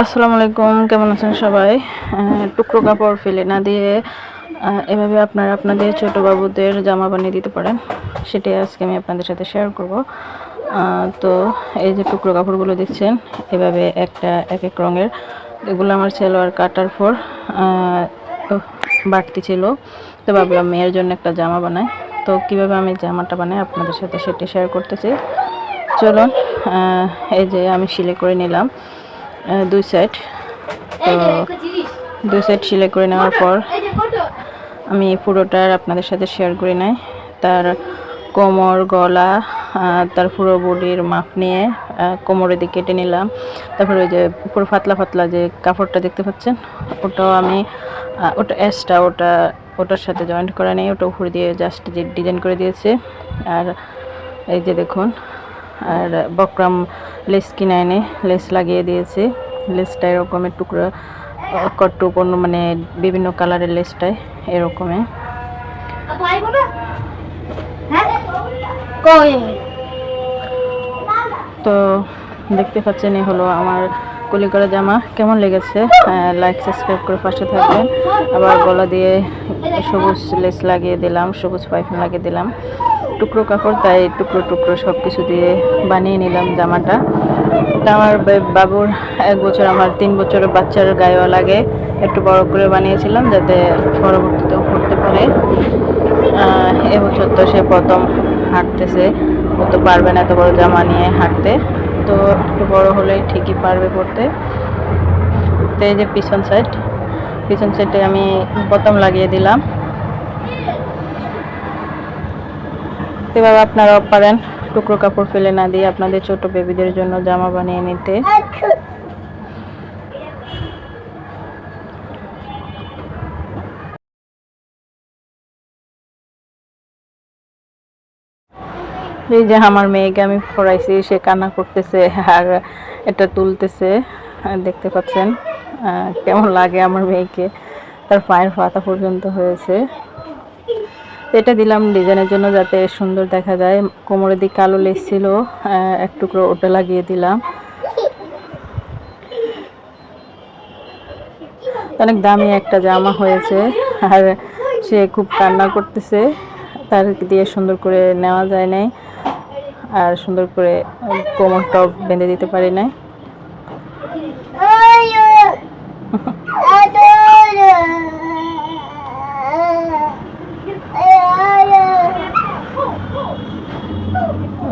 আসসালামু আলাইকুম, কেমন আছেন সবাই? টুকরো কাপড় ফেলে না দিয়ে এভাবে আপনারা আপনাদের ছোট বাবুদের জামা বানিয়ে দিতে পারেন, সেটাই আজকে আমি আপনাদের সাথে শেয়ার করব। তো এই যে টুকরো কাপড়গুলো দেখছেন, এভাবে একটা এক এক রঙের, এগুলো আমার সেলোয়ার কাটার পর বাড়তি ছিল। তো ভাবলাম মেয়ের জন্য একটা জামা বানাই। তো কীভাবে আমি জামাটা বানাই আপনাদের সাথে সেটি শেয়ার করতেছি। চলুন এই যে আমি সিলাই করে নিলাম। দুই সাইড তো দুই সাইড সিলাই করে নেওয়ার পর আমি পুরোটার আপনাদের সাথে শেয়ার করে নাই। তার কোমর গলা তার পুরো বডির মাপ নিয়ে কোমরের দিকে কেটে নিলাম। তারপরে ওই যে পুরো পাতলা ফাতলা যে কাপড়টা দেখতে পাচ্ছেন ওটাও আমি ওটা এক্সট্রা ওটা ওটার সাথে জয়েন্ট করা নেই। ওটা উপরে দিয়ে জাস্ট যে ডিজাইন করে দিয়েছে। আর এই যে দেখুন আর বকরাম লেস কিনে এনে লেস লাগিয়ে দিয়েছে। লেসটা এরকমের টুকরো কট্টু কোনো মানে বিভিন্ন কালারের লেসটায় এরকমে তো দেখতে পাচ্ছেন এই হলো আমার কলি করা জামা। কেমন লেগেছে? লাইক সাবস্ক্রাইব করে পাশে থাকবেন। আবার গলা দিয়ে সবুজ লেস লাগিয়ে দিলাম সবুজ পাইপিং লাগিয়ে দিলাম। টুকরো কাপড়, তাই টুকরো টুকরো সব কিছু দিয়ে বানিয়ে নিলাম জামাটা। তা আমার বাবুর এক বছর, আমার তিন বছরের বাচ্চার গায়েও লাগে একটু বড় করে বানিয়েছিলাম যাতে পরবর্তীতেও পড়তে পারে। এবছর তো সে প্রথম হাঁটতেছে, ও তো পারবে না এত বড় জামা নিয়ে হাঁটতে। তো একটু বড় হলে ঠিকই পারবে পড়তে। তো এই যে পিছন সাইড পিছন সাইডে আমি বোতাম লাগিয়ে দিলাম। তো এভাবে পারেন টুকরো কাপড় ফেলে না দিয়ে আপনাদের ছোট বেবিদের জন্য জামা বানিয়ে নিতে। এই যে আমার মেয়েকে আমি পড়াইছি, সে কান্না করতেছে, আর এটা তুলতেছে দেখতে পাচ্ছেন কেমন লাগে আমার মেয়েকে। তার পায়ের পাতা পর্যন্ত হয়েছে। এটা দিলাম ডিজাইনের জন্য যাতে সুন্দর দেখা যায়। কোমরের দিকে কালো লেস ছিল আহ, এক টুকরো ওটা লাগিয়ে দিলাম। অনেক দামি একটা জামা হয়েছে আর সে খুব কান্না করতেছে তার দিয়ে সুন্দর করে নেওয়া যায় নাই আর সুন্দর করে কোমর টপ বেঁধে দিতে পারি নাই।